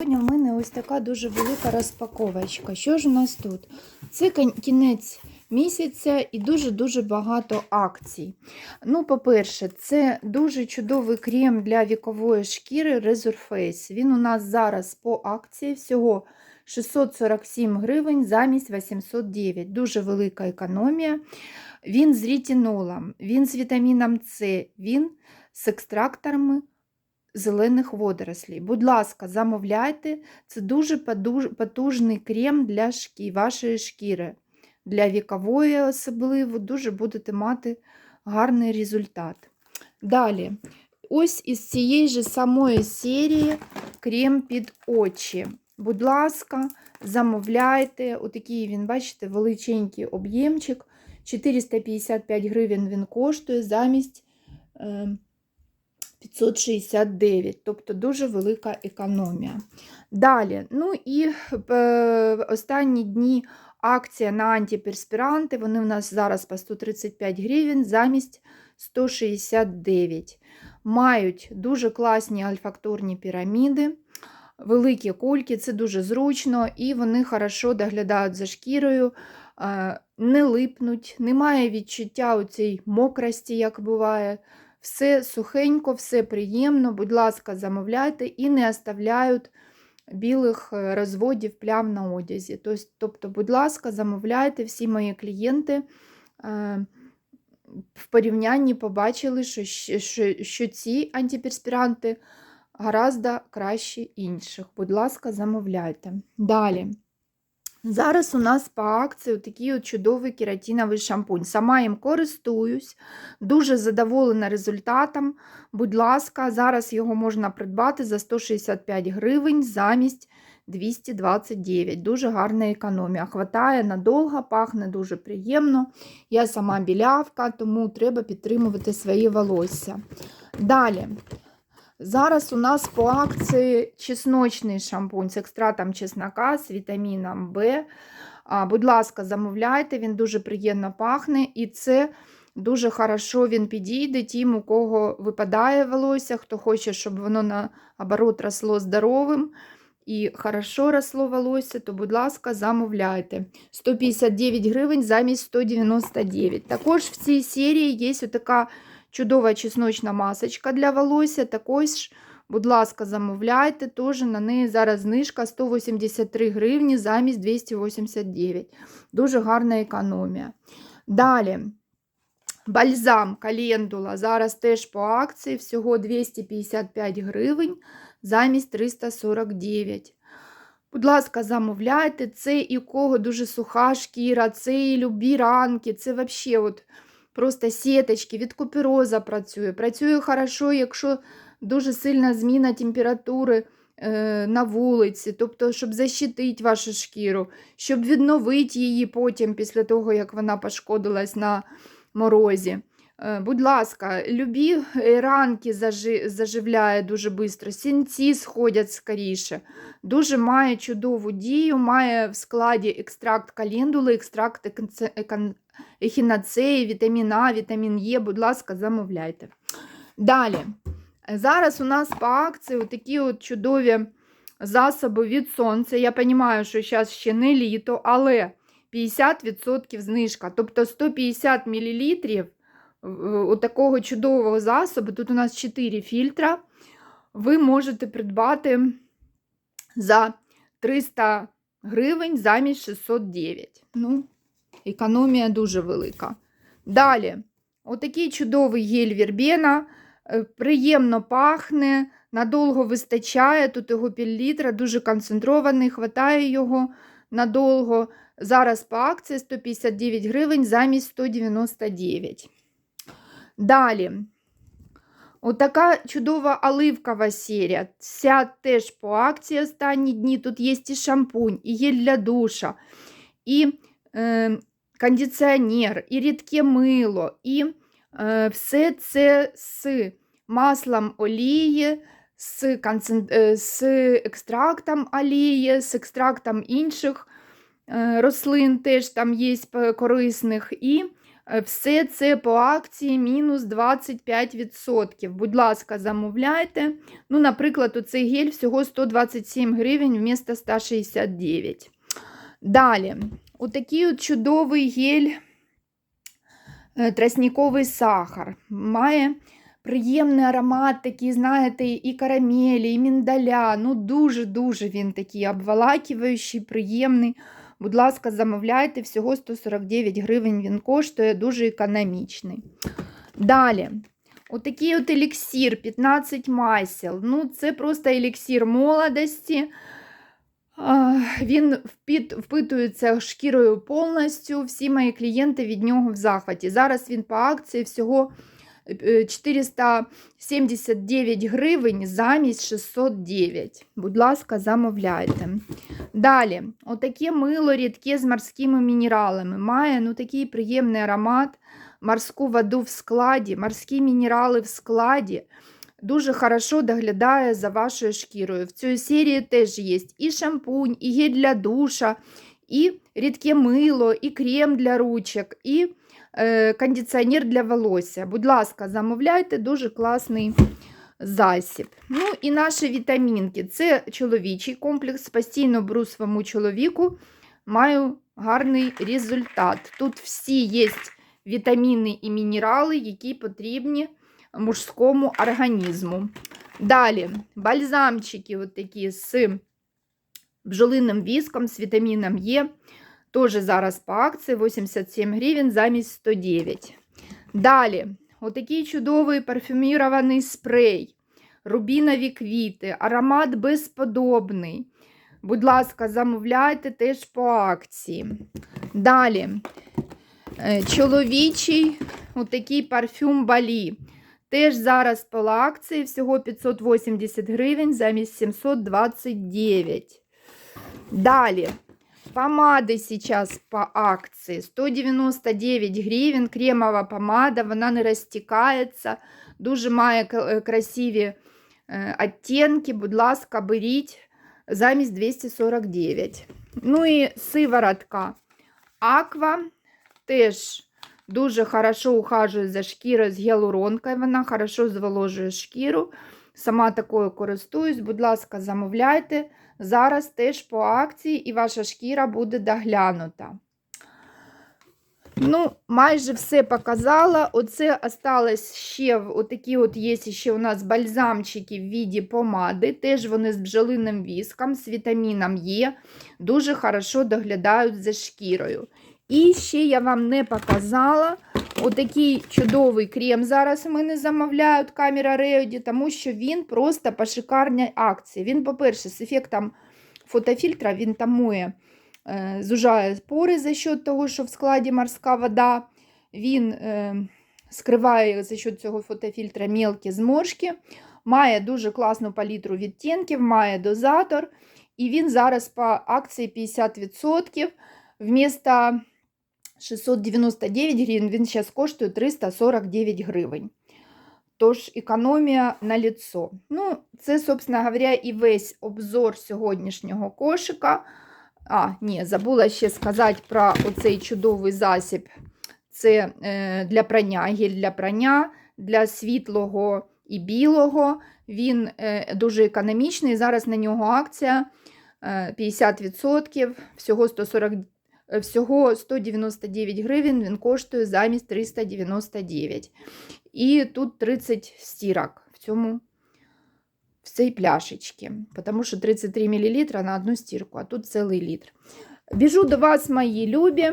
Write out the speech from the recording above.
Сьогодні в мене ось така дуже велика розпаковочка. Що ж у нас тут? Це кінець місяця і дуже-дуже багато акцій. Ну, по-перше, це дуже чудовий крем для вікової шкіри Resurface. Він у нас зараз по акції всього 647 гривень замість 809. Дуже велика економія. Він з рітінолом, він з вітаміном С, він з екстракторами зелених водорослей. Будь ласка, замовляйте. Це дуже потужний крем для шкі, вашої шкіри. Для вікової особливо дуже будете мати гарний результат. Далі, ось із цієї ж самої серії крем під очі. Будь ласка, замовляйте. Отакий він, бачите, величенький об'ємчик. 455 гривень він коштує замість. Е, 569, тобто дуже велика економія. Далі, ну і е, останні дні акція на антиперспіранти, вони у нас зараз по 135 гривень замість 169. Мають дуже класні альфакторні піраміди, великі кульки, це дуже зручно, і вони хорошо доглядають за шкірою, е, не липнуть, немає відчуття оцієї мокрості, як буває. Все сухенько, все приємно, будь ласка, замовляйте і не оставляють білих е, розводів плям на одязі. Тобто, будь ласка, замовляйте, всі мої клієнти е, в порівнянні побачили, що, що, що ці антиперспіранти гораздо кращі інших. Будь ласка, замовляйте. Далі. Зараз у нас по акції такий от чудовий кератиновий шампунь. Сама їм користуюсь, дуже задоволена результатом. Будь ласка, зараз його можна придбати за 165 гривень замість 229. Дуже гарна економія. Хватає надовго, пахне дуже приємно. Я сама білявка, тому треба підтримувати своє волосся. Далі. Зараз у нас по акції чесночний шампунь з екстратом чеснока, з вітаміном В. Будь ласка, замовляйте, він дуже приємно пахне, і це дуже хорошо він підійде тим, у кого випадає волосся, хто хоче, щоб воно наоборот росло здоровим і хорошо росло волосся, то, будь ласка, замовляйте. 159 гривень замість 199. Також в цій серії є така чудова чесночна масочка для волосся. Також, будь ласка, замовляйте. Теж на неї зараз знижка 183 гривні замість 289. Дуже гарна економія. Далі. Бальзам календула. Зараз теж по акції всього 255 гривень замість 349. Будь ласка, замовляйте. Це і у кого дуже суха шкіра, це і любі ранки, це взагалі просто сіточки, від купероза працює. Працює хорошо, якщо дуже сильна зміна температури е, на вулиці, тобто, щоб защитити вашу шкіру, щоб відновити її потім, після того, як вона пошкодилась на морозі. Е, Будь ласка, любі ранки зажи- заживляє дуже швидко, сінці сходять скоріше. Дуже має чудову дію, має в складі екстракт календули, екстракт ехінацеї, вітамін А, вітамін Е, будь ласка, замовляйте. Далі. Е, Зараз у нас по акції такі от чудові засоби від сонця. Я розумію, що зараз ще не літо, але 50% знижка. Тобто 150 мл у такого чудового засобу, тут у нас 4 фільтра, ви можете придбати за 300 гривень замість 609. Ну, економія дуже велика. Далі, отакий чудовий гель Вірбена, е, приємно пахне, надовго вистачає, тут його півлітра, дуже концентрований, хватає його надовго. Зараз по акції 159 гривень замість 199. Далі. Отака чудова оливкова серія. Ця теж по акції останні дні. Тут є і шампунь, і гель для душа, і е, кондиціонер, і рідке мило, і е, все це з маслом олії, з, концен... е, з екстрактом олії, з екстрактом інших е, рослин, теж там є корисних, і Все це по акції мінус 25%. Будь ласка, замовляйте. Ну, наприклад, оцей гель всього 127 гривень вмісто 169. Далі, отакий от чудовий гель е, тростниковий сахар. Має приємний аромат, такий, знаєте, і карамелі, і міндаля. Ну, дуже-дуже він такий обволакиваючий, приємний. Будь ласка, замовляйте, всього 149 гривень він коштує, дуже економічний. Далі, отакий от еліксір, 15 масел. Ну, це просто еліксір молодості. Він впитується шкірою повністю. Всі мої клієнти від нього в захваті. Зараз він по акції всього е, 479 гривень замість 609. Будь ласка, замовляйте. Далі, отаке мило рідке з морськими мінералами. Має ну, такий приємний аромат, морську воду в складі, морські мінерали в складі. Дуже хорошо доглядає за вашою шкірою. В цій серії теж є і шампунь, і гель для душа, і рідке мило, і крем для ручок, і е, кондиціонер для волосся. Будь ласка, замовляйте, дуже класний засіб. Ну і наші вітамінки. Це чоловічий комплекс. Постійно беру своєму чоловіку. Маю гарний результат. Тут всі є вітаміни і мінерали, які потрібні мужському організму. Далі бальзамчики от такі з бджолиним віском, з вітаміном Е. Теж зараз по акції 87 гривень замість 109. Далі, отакий чудовий парфюмірований спрей, рубінові квіти, аромат безподобний. Будь ласка, замовляйте теж по акції. Далі, е, чоловічий отакий парфюм Балі. Теж зараз по акції всього 580 гривень замість 729. Далі. Помади зараз по акції 199 гривень. Кремова помада, вона не розтікається, дуже має е, красиві е, оттінки. Будь ласка, беріть замість 249. Ну і сиворотка Аква теж дуже хорошо ухажує за шкірою з гіалуронкою. Вона хорошо зволожує шкіру. Сама такою користуюсь. Будь ласка, замовляйте. Зараз теж по акції, і ваша шкіра буде доглянута. Ну, майже все показала. Оце осталось ще отакі от є ще у нас бальзамчики в віді помади. Теж вони з бджолиним віском, з вітаміном Е. Дуже хорошо доглядають за шкірою. І ще я вам не показала отакий чудовий крем. Зараз в мене замовляють камера Реоді, тому що він просто по шикарній акції. Він, по-перше, з ефектом фотофільтра він тамує, е, зужає пори за счет того, що в складі морська вода. Він е, скриває за счет цього фотофільтра мелкі зморшки, має дуже класну палітру відтінків, має дозатор. І він зараз по акції 50%. Вмісто 699 гривень, він зараз коштує 349 гривень. Тож економія на ліцо. Ну, це, собственно говоря, і весь обзор сьогоднішнього кошика. А, ні, забула ще сказати про оцей чудовий засіб. Це е, для прання, гель для прання, для світлого і білого. Він е, дуже економічний. Зараз на нього акція е, 50%, всього 140 е, Всього 199 гривень він коштує замість 399. І тут 30 стірок в цьому в цій пляшечці, тому що 33 мл на одну стірку, а тут цілий літр. Біжу до вас, мої любі.